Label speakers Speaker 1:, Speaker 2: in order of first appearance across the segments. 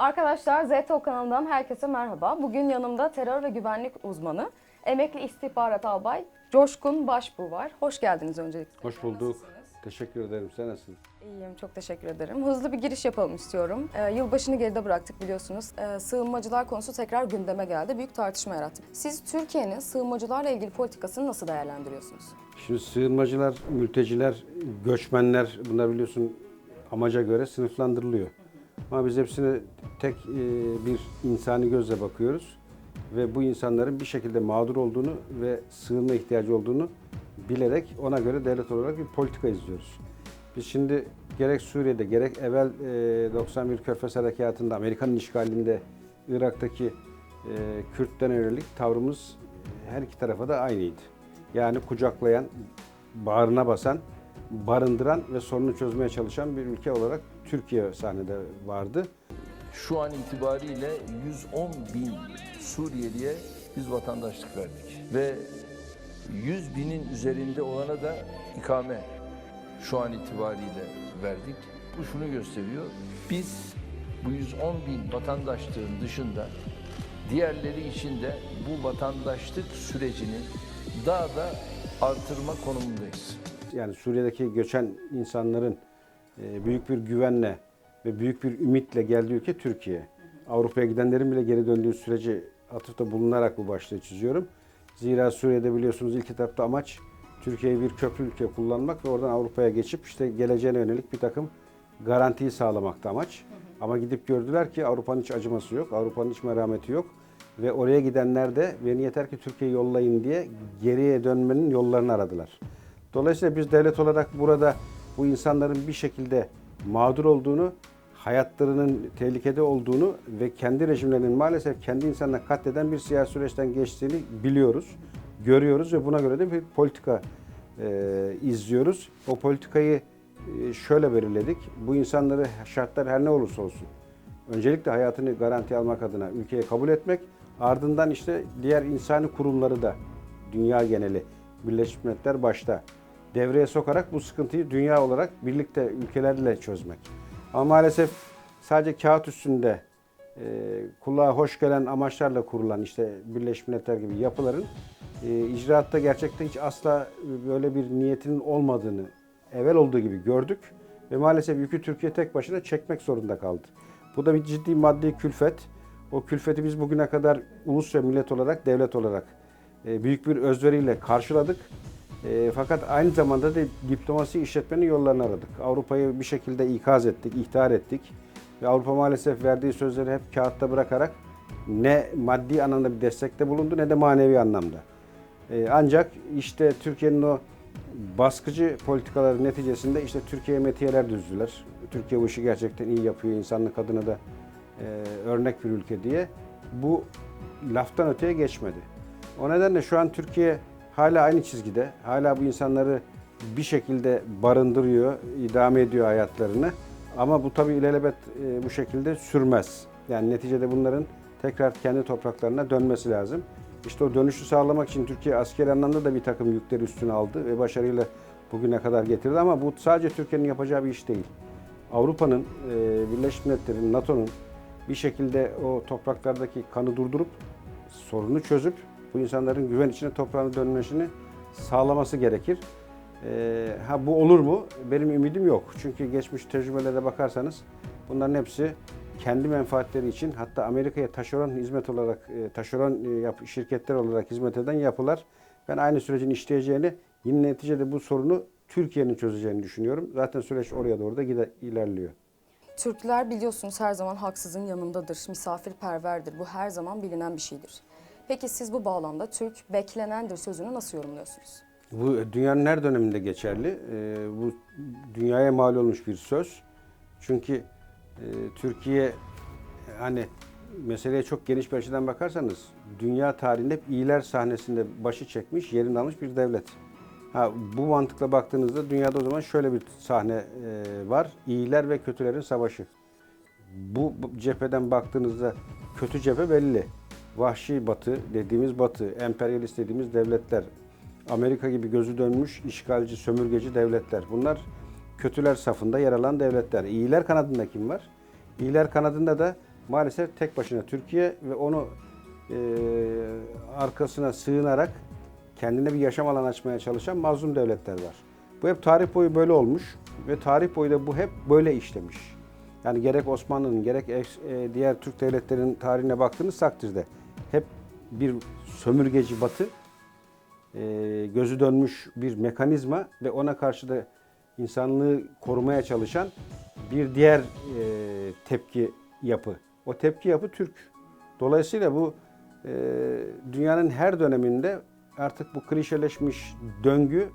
Speaker 1: Arkadaşlar ZTO kanalından herkese merhaba. Bugün yanımda terör ve güvenlik uzmanı, emekli istihbarat albay Coşkun Başbuğ var. Hoş geldiniz öncelikle.
Speaker 2: Hoş bulduk. Teşekkür ederim. Sen nasılsın?
Speaker 1: İyiyim, çok teşekkür ederim. Hızlı bir giriş yapalım istiyorum. Ee, yılbaşını geride bıraktık biliyorsunuz. Ee, sığınmacılar konusu tekrar gündeme geldi. Büyük tartışma yarattı. Siz Türkiye'nin sığınmacılarla ilgili politikasını nasıl değerlendiriyorsunuz?
Speaker 2: Şimdi sığınmacılar, mülteciler, göçmenler bunlar biliyorsun amaca göre sınıflandırılıyor. Ama biz hepsine tek e, bir insani gözle bakıyoruz ve bu insanların bir şekilde mağdur olduğunu ve sığınma ihtiyacı olduğunu bilerek ona göre devlet olarak bir politika izliyoruz. Biz şimdi gerek Suriye'de gerek evvel e, 91 Körfez Harekatı'nda Amerika'nın işgalinde Irak'taki e, Kürt'ten yönelik tavrımız her iki tarafa da aynıydı. Yani kucaklayan, bağrına basan, barındıran ve sorunu çözmeye çalışan bir ülke olarak Türkiye sahnede vardı.
Speaker 3: Şu an itibariyle 110 bin Suriyeliye biz vatandaşlık verdik. Ve 100 binin üzerinde olana da ikame şu an itibariyle verdik. Bu şunu gösteriyor. Biz bu 110 bin vatandaşlığın dışında diğerleri için de bu vatandaşlık sürecini daha da artırma konumundayız.
Speaker 2: Yani Suriye'deki göçen insanların büyük bir güvenle ve büyük bir ümitle geldiği ülke Türkiye. Avrupa'ya gidenlerin bile geri döndüğü süreci atıfta bulunarak bu başlığı çiziyorum. Zira Suriye'de biliyorsunuz ilk etapta amaç Türkiye'yi bir köprü ülke kullanmak ve oradan Avrupa'ya geçip işte geleceğine yönelik bir takım garantiyi sağlamakta amaç. Ama gidip gördüler ki Avrupa'nın hiç acıması yok, Avrupa'nın hiç merhameti yok. Ve oraya gidenler de beni yeter ki Türkiye'yi yollayın diye geriye dönmenin yollarını aradılar. Dolayısıyla biz devlet olarak burada bu insanların bir şekilde mağdur olduğunu, hayatlarının tehlikede olduğunu ve kendi rejimlerinin maalesef kendi insanına katleden bir siyasi süreçten geçtiğini biliyoruz, görüyoruz ve buna göre de bir politika e, izliyoruz. O politikayı e, şöyle belirledik. Bu insanları şartlar her ne olursa olsun öncelikle hayatını garanti almak adına ülkeye kabul etmek, ardından işte diğer insani kurumları da dünya geneli, Birleşmiş Milletler başta devreye sokarak bu sıkıntıyı dünya olarak birlikte ülkelerle çözmek. Ama maalesef sadece kağıt üstünde e, kulağa hoş gelen amaçlarla kurulan işte Birleşmiş Milletler gibi yapıların e, icraatta gerçekten hiç asla böyle bir niyetinin olmadığını evvel olduğu gibi gördük ve maalesef yükü Türkiye tek başına çekmek zorunda kaldı. Bu da bir ciddi maddi külfet. O külfeti biz bugüne kadar ulus ve millet olarak, devlet olarak e, büyük bir özveriyle karşıladık. E, fakat aynı zamanda da diplomasi işletmenin yollarını aradık. Avrupa'yı bir şekilde ikaz ettik, ihtar ettik. Ve Avrupa maalesef verdiği sözleri hep kağıtta bırakarak ne maddi anlamda bir destekte bulundu ne de manevi anlamda. E, ancak işte Türkiye'nin o baskıcı politikaları neticesinde işte Türkiye'ye metiyeler düzdüler. Türkiye bu işi gerçekten iyi yapıyor, insanlık adına da e, örnek bir ülke diye. Bu laftan öteye geçmedi. O nedenle şu an Türkiye hala aynı çizgide. Hala bu insanları bir şekilde barındırıyor, idame ediyor hayatlarını. Ama bu tabii ilelebet e, bu şekilde sürmez. Yani neticede bunların tekrar kendi topraklarına dönmesi lazım. İşte o dönüşü sağlamak için Türkiye askeri anlamda da bir takım yükleri üstüne aldı ve başarıyla bugüne kadar getirdi. Ama bu sadece Türkiye'nin yapacağı bir iş değil. Avrupa'nın, e, Birleşmiş Milletler'in, NATO'nun bir şekilde o topraklardaki kanı durdurup sorunu çözüp bu insanların güven içine toprağına dönmesini sağlaması gerekir. E, ha bu olur mu? Benim ümidim yok. Çünkü geçmiş tecrübelere bakarsanız bunların hepsi kendi menfaatleri için hatta Amerika'ya taşeron hizmet olarak e, taşeron e, şirketler olarak hizmet eden yapılar ben aynı sürecin işleyeceğini yine neticede bu sorunu Türkiye'nin çözeceğini düşünüyorum. Zaten süreç oraya doğru da gide- ilerliyor.
Speaker 1: Türkler biliyorsunuz her zaman haksızın yanındadır, misafirperverdir. Bu her zaman bilinen bir şeydir. Peki siz bu bağlamda Türk beklenendir sözünü nasıl yorumluyorsunuz?
Speaker 2: Bu dünyanın her döneminde geçerli. Ee, bu dünyaya mal olmuş bir söz. Çünkü e, Türkiye hani meseleye çok geniş bir açıdan bakarsanız dünya tarihinde hep iyiler sahnesinde başı çekmiş, yerini almış bir devlet. Ha, bu mantıkla baktığınızda dünyada o zaman şöyle bir sahne e, var. İyiler ve kötülerin savaşı. Bu cepheden baktığınızda kötü cephe belli. Vahşi batı dediğimiz batı, emperyalist dediğimiz devletler, Amerika gibi gözü dönmüş işgalci, sömürgeci devletler. Bunlar kötüler safında yer alan devletler. İyiler kanadında kim var? İyiler kanadında da maalesef tek başına Türkiye ve onu e, arkasına sığınarak kendine bir yaşam alanı açmaya çalışan mazlum devletler var. Bu hep tarih boyu böyle olmuş ve tarih boyu da bu hep böyle işlemiş. Yani gerek Osmanlı'nın gerek e, diğer Türk devletlerinin tarihine baktığınız takdirde hep bir sömürgeci batı, e, gözü dönmüş bir mekanizma ve ona karşı da insanlığı korumaya çalışan bir diğer e, tepki yapı. O tepki yapı Türk. Dolayısıyla bu e, dünyanın her döneminde artık bu klişeleşmiş döngü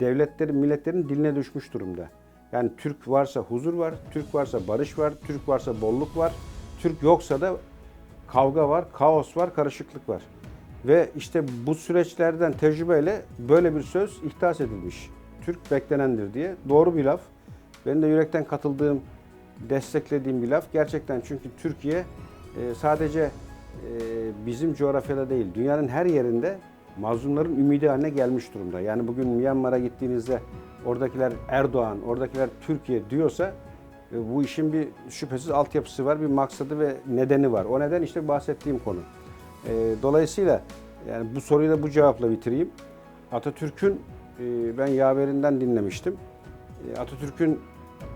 Speaker 2: devletlerin, milletlerin diline düşmüş durumda. Yani Türk varsa huzur var, Türk varsa barış var, Türk varsa bolluk var, Türk yoksa da kavga var, kaos var, karışıklık var. Ve işte bu süreçlerden tecrübeyle böyle bir söz ihdas edilmiş. Türk beklenendir diye. Doğru bir laf. Benim de yürekten katıldığım, desteklediğim bir laf. Gerçekten çünkü Türkiye e, sadece e, bizim coğrafyada değil, dünyanın her yerinde mazlumların ümidi haline gelmiş durumda. Yani bugün Myanmar'a gittiğinizde oradakiler Erdoğan, oradakiler Türkiye diyorsa bu işin bir şüphesiz altyapısı var, bir maksadı ve nedeni var. O neden işte bahsettiğim konu. E, Dolayısıyla yani bu soruyu da bu cevapla bitireyim. Atatürk'ün e, ben yaverinden dinlemiştim. E, Atatürk'ün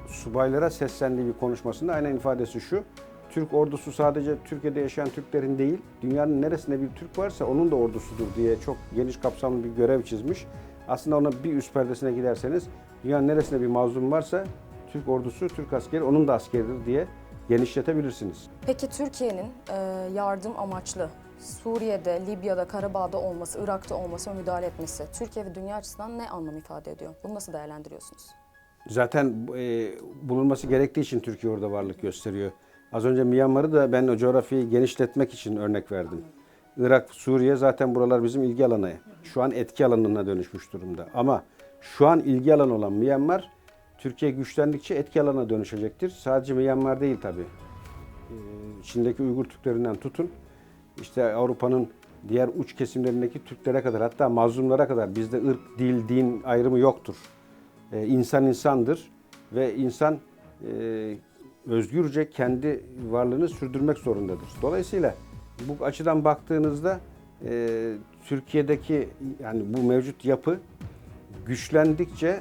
Speaker 2: subaylara seslendiği bir konuşmasında aynen ifadesi şu. Türk ordusu sadece Türkiye'de yaşayan Türklerin değil, dünyanın neresinde bir Türk varsa onun da ordusudur diye çok geniş kapsamlı bir görev çizmiş. Aslında ona bir üst perdesine giderseniz dünyanın neresinde bir mazlum varsa Türk ordusu, Türk askeri onun da askeridir diye genişletebilirsiniz.
Speaker 1: Peki Türkiye'nin e, yardım amaçlı Suriye'de, Libya'da, Karabağ'da olması, Irak'ta olması ve müdahale etmesi Türkiye ve dünya açısından ne anlam ifade ediyor? Bunu nasıl değerlendiriyorsunuz?
Speaker 2: Zaten e, bulunması gerektiği için Türkiye orada varlık gösteriyor. Az önce Myanmar'ı da ben o coğrafyayı genişletmek için örnek verdim. Irak, Suriye zaten buralar bizim ilgi alanı. Şu an etki alanına dönüşmüş durumda. Ama şu an ilgi alanı olan Myanmar, Türkiye güçlendikçe etki alanına dönüşecektir. Sadece Myanmar değil tabii. Ee, içindeki Uygur Türklerinden tutun, işte Avrupa'nın diğer uç kesimlerindeki Türklere kadar hatta mazlumlara kadar bizde ırk, dil, din ayrımı yoktur. Ee, insan insandır ve insan e, özgürce kendi varlığını sürdürmek zorundadır. Dolayısıyla bu açıdan baktığınızda e, Türkiye'deki yani bu mevcut yapı güçlendikçe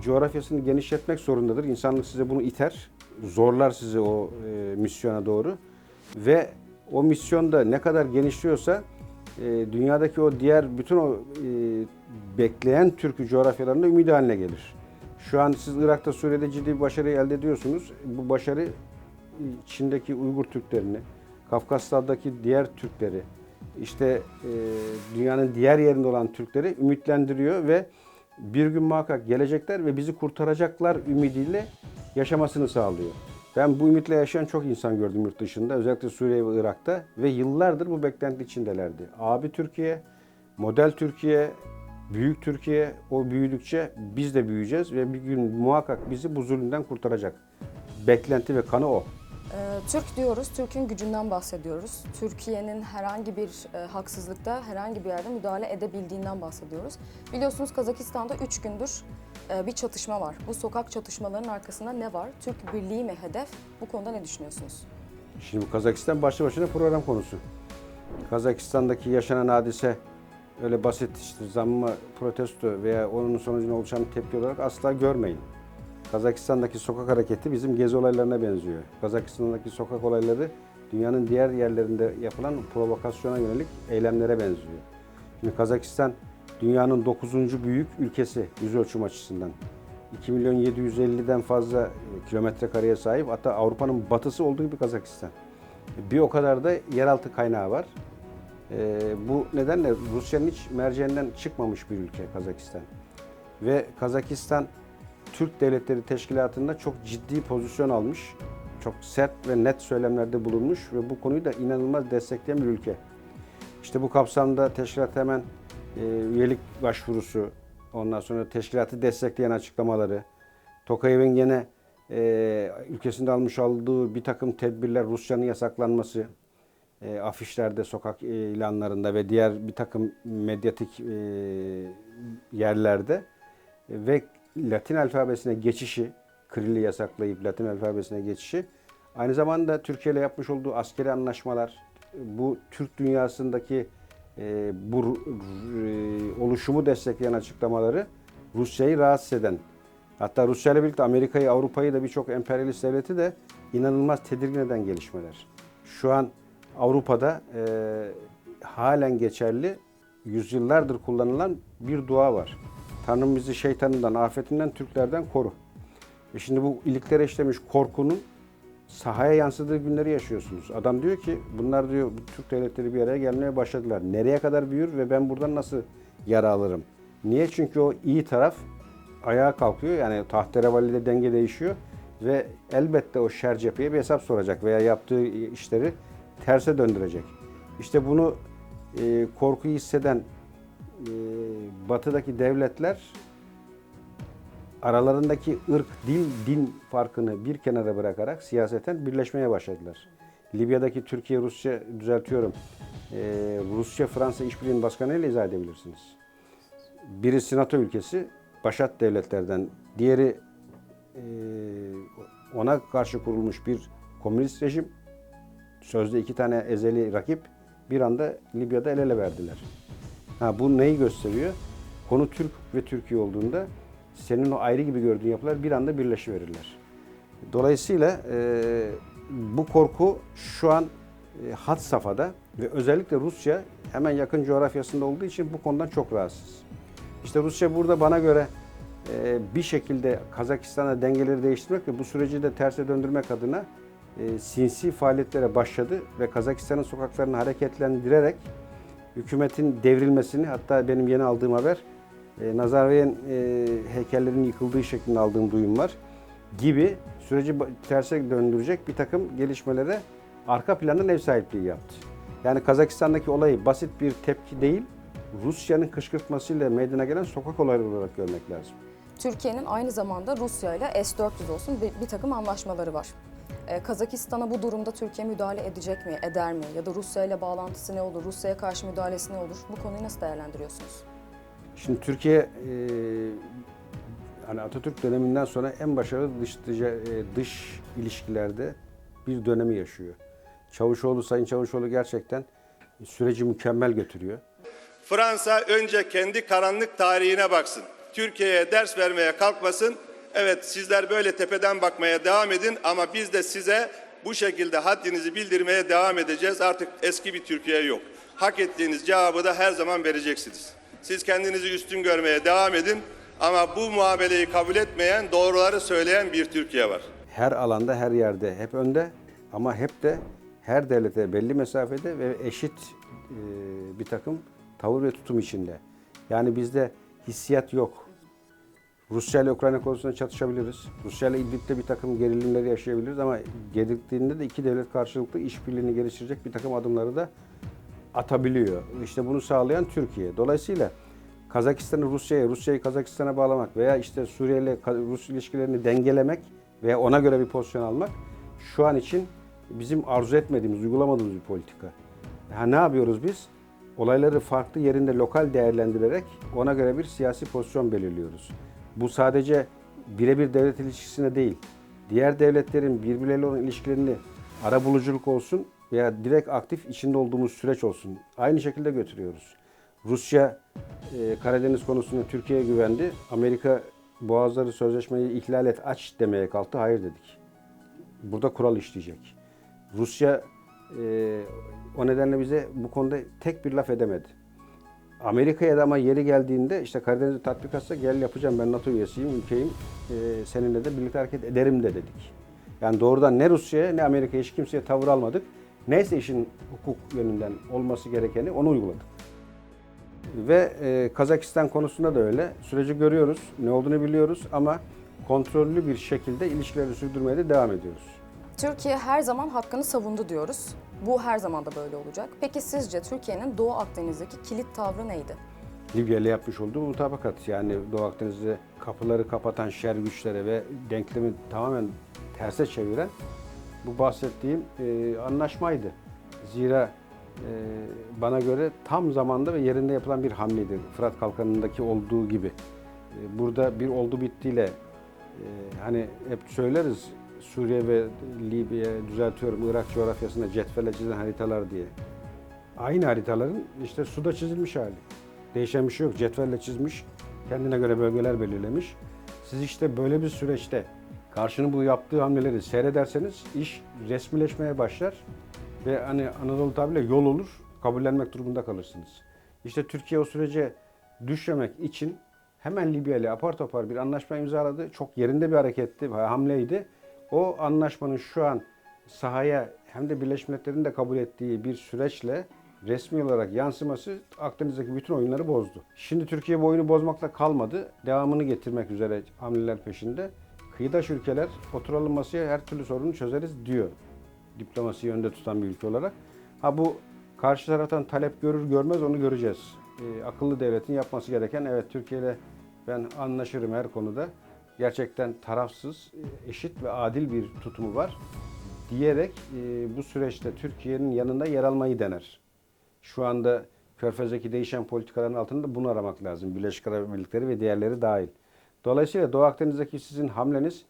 Speaker 2: coğrafyasını genişletmek zorundadır. İnsanlık size bunu iter, zorlar sizi o e, misyona doğru ve o misyonda ne kadar genişliyorsa e, dünyadaki o diğer bütün o e, bekleyen Türk'ü coğrafyalarında ümidi haline gelir. Şu an siz Irak'ta, Suriye'de ciddi bir başarı elde ediyorsunuz. Bu başarı Çin'deki Uygur Türklerini, Kafkasya'daki diğer Türkleri, işte e, dünyanın diğer yerinde olan Türkleri ümitlendiriyor ve bir gün muhakkak gelecekler ve bizi kurtaracaklar ümidiyle yaşamasını sağlıyor. Ben bu ümitle yaşayan çok insan gördüm yurt dışında, özellikle Suriye ve Irak'ta ve yıllardır bu beklenti içindelerdi. Abi Türkiye, model Türkiye, büyük Türkiye, o büyüdükçe biz de büyüyeceğiz ve bir gün muhakkak bizi bu zulümden kurtaracak. Beklenti ve kanı o.
Speaker 1: Ee, Türk diyoruz, Türk'ün gücünden bahsediyoruz. Türkiye'nin herhangi bir e, haksızlıkta, herhangi bir yerde müdahale edebildiğinden bahsediyoruz. Biliyorsunuz Kazakistan'da 3 gündür e, bir çatışma var. Bu sokak çatışmalarının arkasında ne var? Türk birliği mi hedef? Bu konuda ne düşünüyorsunuz?
Speaker 2: Şimdi bu Kazakistan başlı başına program konusu. Kazakistan'daki yaşanan hadise öyle basit işte zammı protesto veya onun sonucunda oluşan tepki olarak asla görmeyin. Kazakistan'daki sokak hareketi bizim gezi olaylarına benziyor. Kazakistan'daki sokak olayları dünyanın diğer yerlerinde yapılan provokasyona yönelik eylemlere benziyor. Şimdi Kazakistan dünyanın 9. büyük ülkesi yüz ölçüm açısından. 2 milyon 750'den fazla e, kilometre kareye sahip. Hatta Avrupa'nın batısı olduğu gibi Kazakistan. Bir o kadar da yeraltı kaynağı var. Ee, bu nedenle Rusya'nın hiç merceğinden çıkmamış bir ülke Kazakistan. Ve Kazakistan Türk Devletleri Teşkilatı'nda çok ciddi pozisyon almış. Çok sert ve net söylemlerde bulunmuş ve bu konuyu da inanılmaz destekleyen bir ülke. İşte bu kapsamda teşkilat hemen e, üyelik başvurusu, ondan sonra teşkilatı destekleyen açıklamaları, Tokayev'in gene e, ülkesinde almış olduğu bir takım tedbirler, Rusya'nın yasaklanması, e, afişlerde, sokak e, ilanlarında ve diğer bir takım medyatik e, yerlerde ve Latin alfabesine geçişi, Kirill'i yasaklayıp Latin alfabesine geçişi Aynı zamanda Türkiye ile yapmış olduğu askeri anlaşmalar, bu Türk dünyasındaki e, bu e, oluşumu destekleyen açıklamaları Rusya'yı rahatsız eden, hatta Rusya ile birlikte Amerika'yı, Avrupa'yı da birçok emperyalist devleti de inanılmaz tedirgin eden gelişmeler. Şu an Avrupa'da e, halen geçerli, yüzyıllardır kullanılan bir dua var. Tanrım bizi şeytanından, afetinden, Türklerden koru. E şimdi bu iliklere işlemiş korkunun sahaya yansıdığı günleri yaşıyorsunuz. Adam diyor ki bunlar diyor Türk devletleri bir araya gelmeye başladılar. Nereye kadar büyür ve ben buradan nasıl yara alırım? Niye? Çünkü o iyi taraf ayağa kalkıyor. Yani tahterevalide denge değişiyor ve elbette o şer cepheye bir hesap soracak veya yaptığı işleri terse döndürecek. İşte bunu e, korkuyu hisseden batıdaki devletler aralarındaki ırk, dil, din farkını bir kenara bırakarak siyaseten birleşmeye başladılar. Libya'daki Türkiye, Rusya, düzeltiyorum, e, Rusya-Fransa işbirliğinin başkanıyla izah edebilirsiniz. Birisi NATO ülkesi, başat devletlerden, diğeri e, ona karşı kurulmuş bir komünist rejim, sözde iki tane ezeli rakip bir anda Libya'da el ele verdiler. Ha, bu neyi gösteriyor? Konu Türk ve Türkiye olduğunda senin o ayrı gibi gördüğün yapılar bir anda birleşiverirler. Dolayısıyla e, bu korku şu an e, had safhada ve özellikle Rusya hemen yakın coğrafyasında olduğu için bu konudan çok rahatsız. İşte Rusya burada bana göre e, bir şekilde Kazakistan'a dengeleri değiştirmek ve bu süreci de terse döndürmek adına e, sinsi faaliyetlere başladı ve Kazakistan'ın sokaklarını hareketlendirerek hükümetin devrilmesini hatta benim yeni aldığım haber e, Nazarbayen e, heykellerinin yıkıldığı şeklinde aldığım duyum var gibi süreci terse döndürecek bir takım gelişmelere arka plandan ev sahipliği yaptı. Yani Kazakistan'daki olayı basit bir tepki değil, Rusya'nın kışkırtmasıyla meydana gelen sokak olayları olarak görmek lazım.
Speaker 1: Türkiye'nin aynı zamanda Rusya ile S-400 olsun bir, bir takım anlaşmaları var. Ee, Kazakistan'a bu durumda Türkiye müdahale edecek mi, eder mi? Ya da Rusya ile bağlantısı ne olur, Rusya'ya karşı müdahalesi ne olur? Bu konuyu nasıl değerlendiriyorsunuz?
Speaker 2: Şimdi Türkiye e, hani Atatürk döneminden sonra en başarılı dış, e, dış ilişkilerde bir dönemi yaşıyor. Çavuşoğlu, Sayın Çavuşoğlu gerçekten süreci mükemmel götürüyor.
Speaker 4: Fransa önce kendi karanlık tarihine baksın. Türkiye'ye ders vermeye kalkmasın. Evet sizler böyle tepeden bakmaya devam edin ama biz de size bu şekilde haddinizi bildirmeye devam edeceğiz. Artık eski bir Türkiye yok. Hak ettiğiniz cevabı da her zaman vereceksiniz. Siz kendinizi üstün görmeye devam edin ama bu muameleyi kabul etmeyen, doğruları söyleyen bir Türkiye var.
Speaker 2: Her alanda, her yerde hep önde ama hep de her devlete belli mesafede ve eşit e, bir takım tavır ve tutum içinde. Yani bizde hissiyat yok. Rusya ile Ukrayna konusunda çatışabiliriz. Rusya ile İdlib'de bir takım gerilimleri yaşayabiliriz ama gerektiğinde de iki devlet karşılıklı işbirliğini geliştirecek bir takım adımları da atabiliyor. İşte bunu sağlayan Türkiye. Dolayısıyla Kazakistan'ı Rusya'ya, Rusya'yı Kazakistan'a bağlamak veya işte Suriye ile Rus ilişkilerini dengelemek veya ona göre bir pozisyon almak şu an için bizim arzu etmediğimiz, uygulamadığımız bir politika. Ha, ne yapıyoruz biz? Olayları farklı yerinde lokal değerlendirerek ona göre bir siyasi pozisyon belirliyoruz. Bu sadece birebir devlet ilişkisine değil, diğer devletlerin birbirleriyle olan ilişkilerini arabuluculuk olsun veya direkt aktif içinde olduğumuz süreç olsun. Aynı şekilde götürüyoruz. Rusya e, Karadeniz konusunda Türkiye'ye güvendi. Amerika Boğazları Sözleşmeyi ihlal et aç demeye kalktı. Hayır dedik. Burada kural işleyecek. Rusya e, o nedenle bize bu konuda tek bir laf edemedi. Amerika'ya da ama yeri geldiğinde işte Karadeniz'de tatbikatsa gel yapacağım ben NATO üyesiyim, ülkeyim. E, seninle de birlikte hareket ederim de dedik. Yani doğrudan ne Rusya'ya ne Amerika'ya hiç kimseye tavır almadık. Neyse işin hukuk yönünden olması gerekeni onu uyguladık. Ve e, Kazakistan konusunda da öyle. Süreci görüyoruz, ne olduğunu biliyoruz ama kontrollü bir şekilde ilişkileri sürdürmeye de devam ediyoruz.
Speaker 1: Türkiye her zaman hakkını savundu diyoruz. Bu her zaman da böyle olacak. Peki sizce Türkiye'nin Doğu Akdeniz'deki kilit tavrı neydi?
Speaker 2: Libya ile yapmış olduğu mutabakat yani Doğu Akdeniz'de kapıları kapatan şer güçlere ve denklemi tamamen terse çeviren bu bahsettiğim e, anlaşmaydı. Zira e, bana göre tam zamanda ve yerinde yapılan bir hamleydi. Fırat Kalkanı'ndaki olduğu gibi. E, burada bir oldu bittiyle e, hani hep söyleriz Suriye ve Libya düzeltiyorum Irak coğrafyasında cetvelle çizilen haritalar diye. Aynı haritaların işte suda çizilmiş hali. Değişen bir şey yok. Cetvelle çizmiş, kendine göre bölgeler belirlemiş. Siz işte böyle bir süreçte karşının bu yaptığı hamleleri seyrederseniz iş resmileşmeye başlar ve hani Anadolu tabiriyle yol olur, kabullenmek durumunda kalırsınız. İşte Türkiye o sürece düşmemek için hemen Libya ile apar topar bir anlaşma imzaladı. Çok yerinde bir hareketti, hamleydi. O anlaşmanın şu an sahaya hem de Birleşmiş Milletler'in de kabul ettiği bir süreçle resmi olarak yansıması Akdeniz'deki bütün oyunları bozdu. Şimdi Türkiye bu oyunu bozmakla kalmadı. Devamını getirmek üzere hamleler peşinde. Kıyıdaş ülkeler oturalım masaya her türlü sorunu çözeriz diyor. Diplomasiyi önde tutan bir ülke olarak. Ha bu karşı taraftan talep görür görmez onu göreceğiz. Ee, akıllı devletin yapması gereken evet Türkiye ile ben anlaşırım her konuda. Gerçekten tarafsız, eşit ve adil bir tutumu var diyerek e, bu süreçte Türkiye'nin yanında yer almayı dener. Şu anda Körfez'deki değişen politikaların altında bunu aramak lazım. Birleşik Arap Emirlikleri ve diğerleri dahil. Dolayısıyla Doğu Akdeniz'deki sizin hamleniz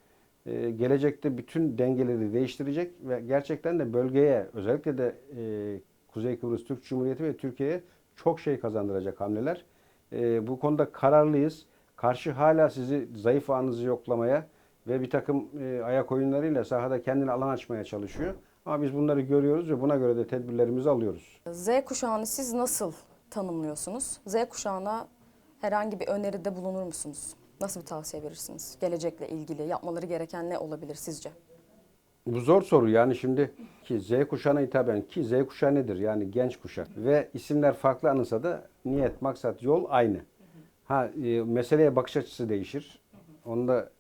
Speaker 2: e, gelecekte bütün dengeleri değiştirecek ve gerçekten de bölgeye özellikle de e, Kuzey Kıbrıs Türk Cumhuriyeti ve Türkiye'ye çok şey kazandıracak hamleler. E, bu konuda kararlıyız. Karşı hala sizi zayıf anınızı yoklamaya ve bir takım e, ayak oyunlarıyla sahada kendini alan açmaya çalışıyor. Ama biz bunları görüyoruz ve buna göre de tedbirlerimizi alıyoruz.
Speaker 1: Z kuşağını siz nasıl tanımlıyorsunuz? Z kuşağına herhangi bir öneride bulunur musunuz? Nasıl bir tavsiye verirsiniz? Gelecekle ilgili yapmaları gereken ne olabilir sizce?
Speaker 2: Bu zor soru yani şimdi ki Z kuşağına hitaben ki Z kuşağı nedir? Yani genç kuşak ve isimler farklı anılsa da niyet, maksat, yol aynı. Ha e, meseleye bakış açısı değişir. Onda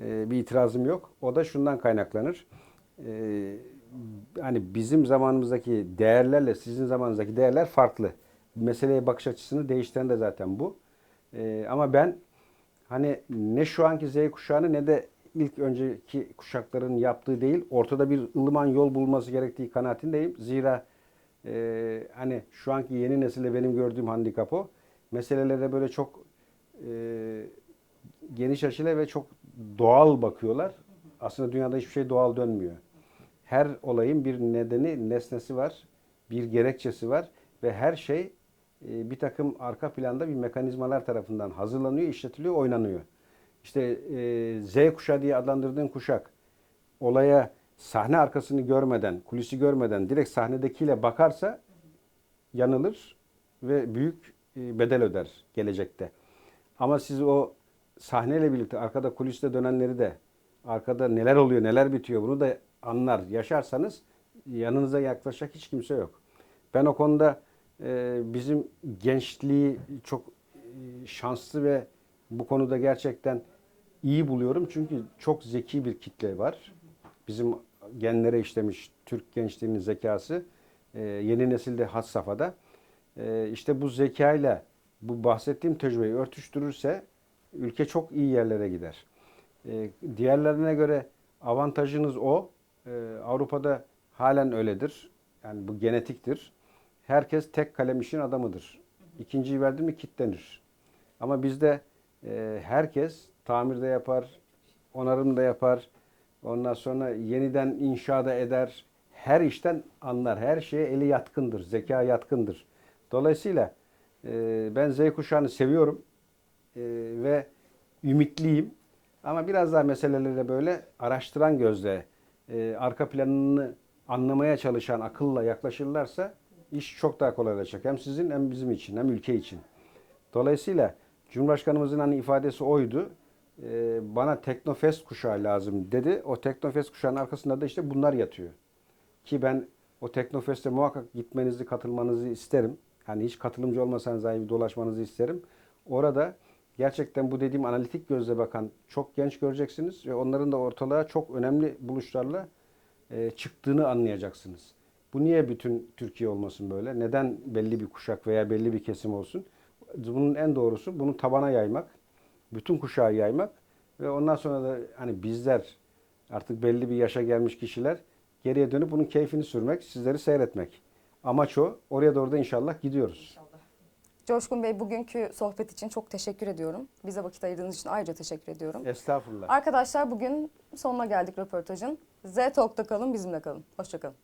Speaker 2: e, bir itirazım yok. O da şundan kaynaklanır. E, hani bizim zamanımızdaki değerlerle sizin zamanınızdaki değerler farklı. Meseleye bakış açısını değiştiren de zaten bu. E, ama ben hani ne şu anki Z kuşağını ne de ilk önceki kuşakların yaptığı değil, ortada bir ılıman yol bulması gerektiği kanaatindeyim. Zira e, hani şu anki yeni nesilde benim gördüğüm handikap o. Meselelere böyle çok e, geniş açıyla ve çok doğal bakıyorlar. Aslında dünyada hiçbir şey doğal dönmüyor. Her olayın bir nedeni, nesnesi var, bir gerekçesi var ve her şey e, bir takım arka planda bir mekanizmalar tarafından hazırlanıyor, işletiliyor, oynanıyor. İşte e, Z kuşağı diye adlandırdığın kuşak olaya sahne arkasını görmeden, kulisi görmeden direkt sahnedekiyle bakarsa yanılır ve büyük e, bedel öder gelecekte. Ama siz o sahneyle birlikte arkada kuliste dönenleri de arkada neler oluyor, neler bitiyor bunu da anlar, yaşarsanız yanınıza yaklaşacak hiç kimse yok. Ben o konuda e, bizim gençliği çok e, şanslı ve bu konuda gerçekten iyi buluyorum. Çünkü çok zeki bir kitle var. Bizim genlere işlemiş Türk gençliğinin zekası e, yeni nesilde has safhada. E, işte bu zekayla bu bahsettiğim tecrübeyi örtüştürürse ülke çok iyi yerlere gider. E, diğerlerine göre avantajınız o. E, Avrupa'da halen öyledir. Yani bu genetiktir. Herkes tek kalem işin adamıdır. İkinciyi verdi mi kitlenir. Ama bizde e, herkes tamir de yapar, onarım da yapar. Ondan sonra yeniden inşa da eder. Her işten anlar. Her şeye eli yatkındır. Zeka yatkındır. Dolayısıyla e, ben Z kuşağını seviyorum. E, ve ümitliyim. Ama biraz daha meselelere böyle araştıran gözle, e, arka planını anlamaya çalışan akılla yaklaşırlarsa iş çok daha kolaylaşacak. Hem sizin hem bizim için hem ülke için. Dolayısıyla Cumhurbaşkanımızın hani ifadesi oydu. Bana Teknofest kuşağı lazım dedi. O Teknofest kuşağının arkasında da işte bunlar yatıyor. Ki ben o Teknofest'e muhakkak gitmenizi, katılmanızı isterim. Hani hiç katılımcı olmasanız dahi bir dolaşmanızı isterim. Orada gerçekten bu dediğim analitik gözle bakan çok genç göreceksiniz ve onların da ortalığa çok önemli buluşlarla e, çıktığını anlayacaksınız. Bu niye bütün Türkiye olmasın böyle? Neden belli bir kuşak veya belli bir kesim olsun? Bunun en doğrusu bunu tabana yaymak, bütün kuşağı yaymak ve ondan sonra da hani bizler artık belli bir yaşa gelmiş kişiler geriye dönüp bunun keyfini sürmek, sizleri seyretmek. Amaç o. Oraya doğru da inşallah gidiyoruz.
Speaker 1: Çok Coşkun Bey bugünkü sohbet için çok teşekkür ediyorum. Bize vakit ayırdığınız için ayrıca teşekkür ediyorum.
Speaker 2: Estağfurullah.
Speaker 1: Arkadaşlar bugün sonuna geldik röportajın. Z Talk'ta kalın, bizimle kalın. Hoşçakalın.